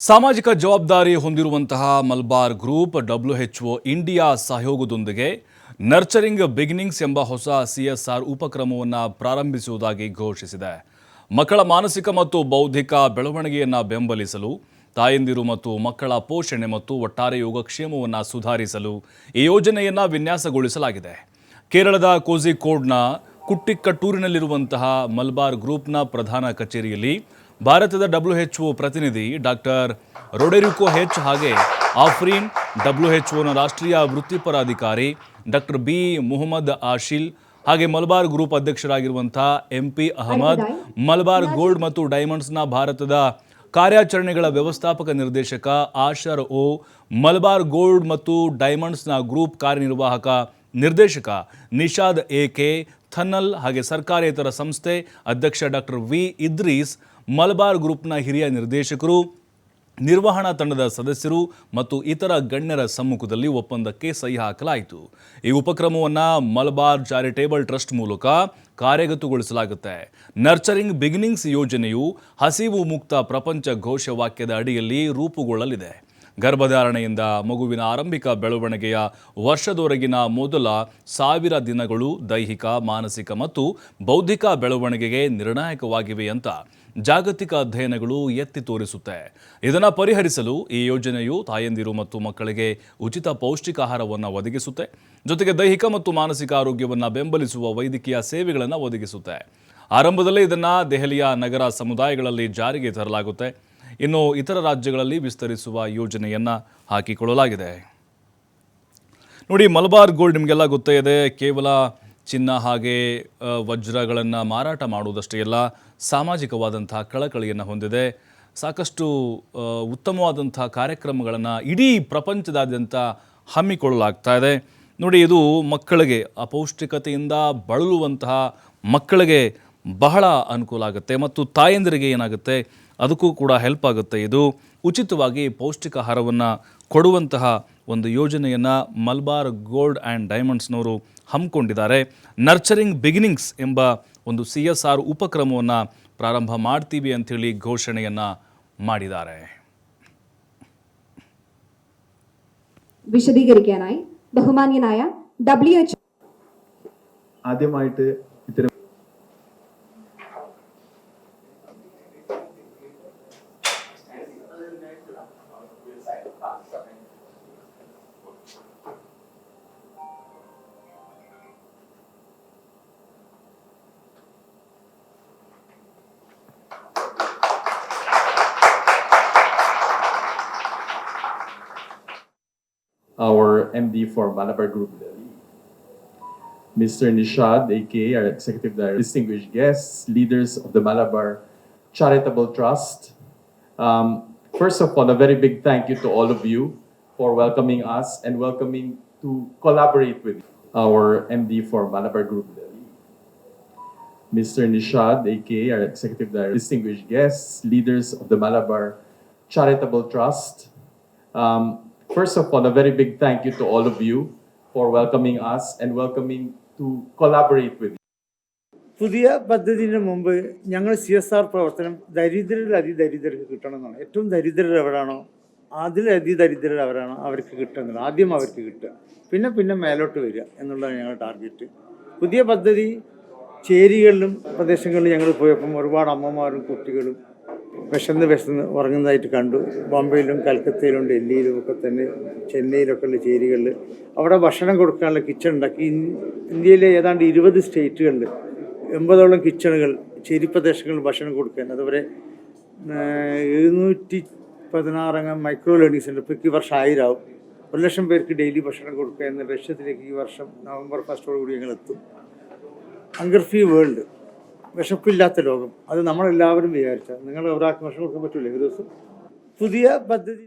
ಸಾಮಾಜಿಕ ಜವಾಬ್ದಾರಿ ಹೊಂದಿರುವಂತಹ ಮಲ್ಬಾರ್ ಗ್ರೂಪ್ ಡಬ್ಲ್ಯೂಎಚ್ಒ ಇಂಡಿಯಾ ಸಹಯೋಗದೊಂದಿಗೆ ನರ್ಚರಿಂಗ್ ಬಿಗಿನಿಂಗ್ಸ್ ಎಂಬ ಹೊಸ ಸಿಎಸ್ಆರ್ ಉಪಕ್ರಮವನ್ನು ಪ್ರಾರಂಭಿಸುವುದಾಗಿ ಘೋಷಿಸಿದೆ. ಮಕ್ಕಳ ಮಾನಸಿಕ ಮತ್ತು ಬೌದ್ಧಿಕ ಬೆಳವಣಿಗೆಯನ್ನು ಬೆಂಬಲಿಸಲು, ತಾಯಂದಿರು ಮತ್ತು ಮಕ್ಕಳ ಪೋಷಣೆ ಮತ್ತು ಒಟ್ಟಾರೆ ಯೋಗಕ್ಷೇಮವನ್ನು ಸುಧಾರಿಸಲು ಈ ಯೋಜನೆಯನ್ನು ವಿನ್ಯಾಸಗೊಳಿಸಲಾಗಿದೆ. ಕೇರಳದ ಕೋಝಿಕೋಡ್ನ ಕುಟ್ಟಿಕ್ಕಟ್ಟೂರಿನಲ್ಲಿರುವಂತಹ ಮಲ್ಬಾರ್ ಗ್ರೂಪ್ನ ಪ್ರಧಾನ ಕಚೇರಿಯಲ್ಲಿ ಭಾರತದ ಡಬ್ಲ್ಯೂಎಚ್ಒ ಪ್ರತಿನಿಧಿ ಡಾಕ್ಟರ್ ರೊಡೆರಿಕೋ ಹೆಚ್ ಹಾಗೆ ಆಫ್ರೀನ್ ಡಬ್ಲ್ಯೂಎಚ್ಒನ ರಾಷ್ಟ್ರೀಯ ವೃತ್ತಿಪರ ಅಧಿಕಾರಿ ಡಾಕ್ಟರ್ ಬಿ ಮುಹಮ್ಮದ್ ಆಶಿಲ್ ಹಾಗೆ Malabar group ಅಧ್ಯಕ್ಷರಾಗಿರುವಂತಹ M P Ahmad Malabar gold ಮತ್ತು ಡೈಮಂಡ್ಸ್ನ ಭಾರತದ ಕಾರ್ಯಾಚರಣೆಗಳ ವ್ಯವಸ್ಥಾಪಕ ನಿರ್ದೇಶಕ ಆಶರ್ ಓ ಮಲಬಾರ್ ಗೋಲ್ಡ್ ಮತ್ತು ಡೈಮಂಡ್ಸ್ನ ಗ್ರೂಪ್ ಕಾರ್ಯನಿರ್ವಾಹಕ ನಿರ್ದೇಶಕ ನಿಷಾದ್ ಎ ಕೆ ಥನ್ನಲ್ ಹಾಗೆ ಸರ್ಕಾರೇತರ ಸಂಸ್ಥೆ ಅಧ್ಯಕ್ಷ ಡಾಕ್ಟರ್ ವಿ ಇದ್ರೀಸ್ ಮಲಬಾರ್ ಗ್ರೂಪ್ನ ಹಿರಿಯ ನಿರ್ದೇಶಕರು, ನಿರ್ವಹಣಾ ತಂಡದ ಸದಸ್ಯರು ಮತ್ತು ಇತರ ಗಣ್ಯರ ಸಮ್ಮುಖದಲ್ಲಿ ಒಪ್ಪಂದಕ್ಕೆ ಸಹಿ ಹಾಕಲಾಯಿತು. ಈ ಉಪಕ್ರಮವನ್ನು ಮಲಬಾರ್ ಚಾರಿಟೇಬಲ್ ಟ್ರಸ್ಟ್ ಮೂಲಕ ಕಾರ್ಯಗತಗೊಳಿಸಲಾಗುತ್ತೆ. ನರ್ಚರಿಂಗ್ ಬಿಗಿನಿಂಗ್ಸ್ ಯೋಜನೆಯು ಹಸಿವು ಮುಕ್ತ ಪ್ರಪಂಚ ಘೋಷವಾಕ್ಯದ ಅಡಿಯಲ್ಲಿ ರೂಪುಗೊಳ್ಳಲಿದೆ. ಗರ್ಭಧಾರಣೆಯಿಂದ ಮಗುವಿನ ಆರಂಭಿಕ ಬೆಳವಣಿಗೆಯ ವರ್ಷದವರೆಗಿನ ಮೊದಲ ಸಾವಿರ ದಿನಗಳು ದೈಹಿಕ, ಮಾನಸಿಕ ಮತ್ತು ಬೌದ್ಧಿಕ ಬೆಳವಣಿಗೆಗೆ ನಿರ್ಣಾಯಕವಾಗಿವೆ ಅಂತ ಜಾಗತಿಕ ಅಧ್ಯಯನಗಳು ಎತ್ತಿ ತೋರಿಸುತ್ತೆ. ಇದನ್ನು ಪರಿಹರಿಸಲು ಈ ಯೋಜನೆಯು ತಾಯಂದಿರು ಮತ್ತು ಮಕ್ಕಳಿಗೆ ಉಚಿತ ಪೌಷ್ಟಿಕಾಹಾರವನ್ನು ಒದಗಿಸುತ್ತೆ. ಜೊತೆಗೆ ದೈಹಿಕ ಮತ್ತು ಮಾನಸಿಕ ಆರೋಗ್ಯವನ್ನು ಬೆಂಬಲಿಸುವ ವೈದ್ಯಕೀಯ ಸೇವೆಗಳನ್ನು ಒದಗಿಸುತ್ತೆ. ಆರಂಭದಲ್ಲೇ ಇದನ್ನು ದೆಹಲಿಯ ನಗರ ಸಮುದಾಯಗಳಲ್ಲಿ ಜಾರಿಗೆ ತರಲಾಗುತ್ತೆ. ಇನ್ನು ಇತರ ರಾಜ್ಯಗಳಲ್ಲಿ ವಿಸ್ತರಿಸುವ ಯೋಜನೆಯನ್ನು ಹಾಕಿಕೊಳ್ಳಲಾಗಿದೆ. ನೋಡಿ, ಮಲಬಾರ್ ಗೋಲ್ಡ್ ನಿಮಗೆಲ್ಲ ಗೊತ್ತೇ ಇದೆ, ಕೇವಲ ಚಿನ್ನ ಹಾಗೆ ವಜ್ರಗಳನ್ನು ಮಾರಾಟ ಮಾಡುವುದಷ್ಟೇ ಅಲ್ಲ, ಸಾಮಾಜಿಕವಾದಂಥ ಕಳಕಳಿಯನ್ನು ಹೊಂದಿದೆ. ಸಾಕಷ್ಟು ಉತ್ತಮವಾದಂಥ ಕಾರ್ಯಕ್ರಮಗಳನ್ನು ಇಡೀ ಪ್ರಪಂಚದಾದ್ಯಂತ ಹಮ್ಮಿಕೊಳ್ಳಲಾಗ್ತಾ ಇದೆ. ನೋಡಿ, ಇದು ಮಕ್ಕಳಿಗೆ, ಅಪೌಷ್ಟಿಕತೆಯಿಂದ ಬಳಲುವಂತಹ ಮಕ್ಕಳಿಗೆ ಬಹಳ ಅನುಕೂಲ ಆಗುತ್ತೆ ಮತ್ತು ತಾಯಂದಿರಿಗೆ ಏನಾಗುತ್ತೆ ಅದಕ್ಕೂ ಕೂಡ ಹೆಲ್ಪ್ ಆಗುತ್ತೆ ಇದು ಉಚಿತವಾಗಿ ಪೌಷ್ಟಿಕಾಹಾರವನ್ನು ಕೊಡುವಂತಹ ಒಂದು ಯೋಜನೆಯನ್ನು ಮಲ್ಬಾರ್ ಗೋಲ್ಡ್ ಆ್ಯಂಡ್ ಡೈಮಂಡ್ಸ್ನವರು ಹಮ್ಮಿಕೊಂಡಿದ್ದಾರೆ ನರ್ಚರಿಂಗ್ ಬಿಗಿನಿಂಗ್ಸ್ ಎಂಬ ಒಂದು ಸಿ ಎಸ್ ಆರ್ ಉಪಕ್ರಮವನ್ನು ಪ್ರಾರಂಭ ಮಾಡ್ತೀವಿ ಅಂಥೇಳಿ ಘೋಷಣೆಯನ್ನು ಮಾಡಿದ್ದಾರೆ വിശദീകരിക്കാനായി ബഹുമാന്യനായ ഡബ്ല്യു എച്ച് ആദ്യമായിട്ട് our MD for Malabar Group. Mr. Nishad, aka our Executive Director, distinguished guests, leaders of the Malabar Charitable Trust. Um, first of all, a very big thank you to all of you for welcoming us and welcoming to collaborate with our MD for Malabar Group. Mr. Nishad, aka our Executive Director, distinguished guests, leaders of the Malabar Charitable Trust. Um, first of all, a very big thank you to all of you for welcoming us and welcoming to collaborate with പുതിയ പദ്ധതിന് മുമ്പ് ഞങ്ങൾ C S R പ്രവർത്തനം ദരിദ്രരിൽ അതിദരിദ്രർക്ക് കിട്ടണം എന്നാണ് ഏറ്റവും ദരിദ്രർ എവിടാണോ അതിൽ അതിദരിദ്രർ അവരാണോ അവർക്ക് കിട്ടുന്നത്. ആദ്യം അവർക്ക് കിട്ടുക. പിന്നെ പിന്നെ മേലോട്ട് വരിക എന്നുള്ളതാണ് ഞങ്ങളുടെ ടാർഗറ്റ്. പുതിയ പദ്ധതി ചേരികളിലും പ്രദേശങ്ങളിലും ഞങ്ങൾ പോയപ്പം ഒരുപാട് അമ്മമാരും കുട്ടികളും വിശന്ന് വിശന്ന് ഉറങ്ങുന്നതായിട്ട് കണ്ടു. ബോംബെയിലും കൽക്കത്തയിലും ഡൽഹിയിലും ഒക്കെ തന്നെ ചെന്നൈയിലൊക്കെ ഉള്ള ചേരികളിൽ അവിടെ ഭക്ഷണം കൊടുക്കാനുള്ള കിച്ചൺ ഉണ്ടാക്കി. ഇന്ത്യയിലെ ഏതാണ്ട് ഇരുപത് സ്റ്റേറ്റുകളിൽ എൺപതോളം കിച്ചണുകൾ ചേരി പ്രദേശങ്ങളിൽ ഭക്ഷണം കൊടുക്കാൻ. അതുപോലെ എഴുന്നൂറ്റി പതിനാറംഗം മൈക്രോ ലേണിംഗ് സെന്റർ ഇപ്പോൾ ഈ വർഷം ആയിരാവും. ഒരു ലക്ഷം പേർക്ക് ഡെയിലി ഭക്ഷണം കൊടുക്കുക എന്ന ലക്ഷ്യത്തിലേക്ക് ഈ വർഷം നവംബർ ഫസ്റ്റോടുകൂടി ഞങ്ങൾ എത്തും. ഹങ്കർ ഫ്രീ വേൾഡ് വിശപ്പില്ലാത്ത ലോകം. അത് നമ്മളെല്ലാവരും വിചാരിച്ചാൽ നിങ്ങൾ ഒരാൾക്ക് ഭക്ഷണം കൊടുക്കാൻ പറ്റില്ല ഒരു ദിവസം പുതിയ പദ്ധതി